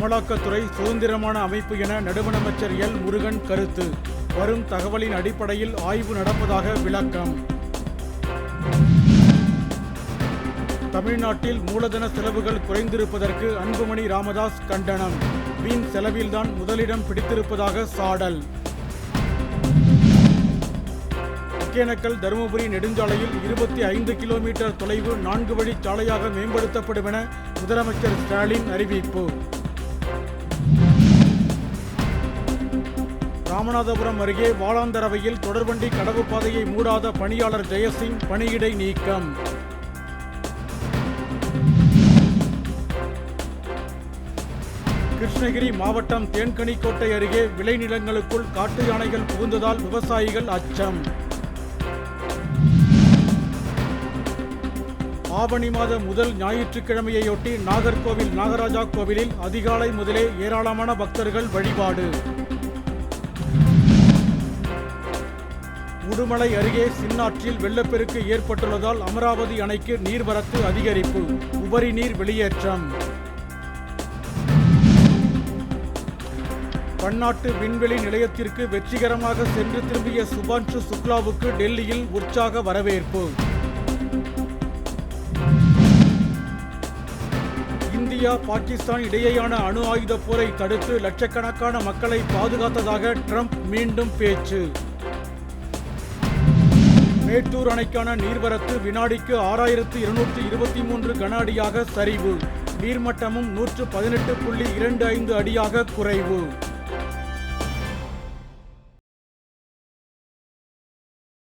அமலாக்கத்துறை சுதந்திரமான அமைப்பு என நடுவண் அமைச்சர் எல். முருகன் கருத்து. வரும் தகவலின் அடிப்படையில் ஆய்வு நடப்பதாக விளக்கம். தமிழ்நாட்டில் மூலதன செலவுகள் குறைந்திருப்பதற்கு அன்புமணி ராமதாஸ் கண்டனம். வீண் செலவில்தான் முதலிடம் பிடித்திருப்பதாக சாடல். ஒகேனக்கல் தருமபுரி நெடுஞ்சாலையில் இருபத்தி ஐந்து கிலோமீட்டர் தொலைவு நான்கு வழி சாலையாக மேம்படுத்தப்படும் என முதலமைச்சர் ஸ்டாலின் அறிவிப்பு. ராமநாதபுரம் அருகே வாளாந்தரவையில் தொடர்வண்டி கடவு பாதையை மூடாத பணியாளர் ஜெயசிங் பணியிடை நீக்கம். கிருஷ்ணகிரி மாவட்டம் தேன்கனிக்கோட்டை அருகே விளைநிலங்களுக்குள் காட்டு யானைகள் புகுந்ததால் விவசாயிகள் அச்சம். ஆவணி மாத முதல் ஞாயிற்றுக்கிழமையொட்டி நாகர்கோவில் நாகராஜா கோவிலில் அதிகாலை முதலே ஏராளமான பக்தர்கள் வழிபாடு. உடுமலை அருகே சின்னாற்றில் வெள்ளப்பெருக்கு ஏற்பட்டுள்ளதால் அமராவதி அணைக்கு நீர்வரத்து அதிகரிப்பு உபரி நீர் வெளியேற்றம். பன்னாட்டு விண்வெளி நிலையத்திற்கு வெற்றிகரமாக சென்று திரும்பிய சுபான்ஷு சுக்லாவுக்கு டெல்லியில் உற்சாக வரவேற்பு. இந்தியா பாகிஸ்தான் இடையேயான அணு ஆயுத போரை தடுத்து லட்சக்கணக்கான மக்களை பாதுகாத்ததாக ட்ரம்ப் மீண்டும் பேச்சு. மேட்டூர் அணைக்கான நீர்வரத்து வினாடிக்கு ஆறாயிரத்து இருநூற்று இருபத்தி மூன்று கன அடியாக சரிவு. நீர்மட்டமும் நூற்று பதினெட்டு புள்ளி இரண்டு ஐந்து அடியாக குறைவு.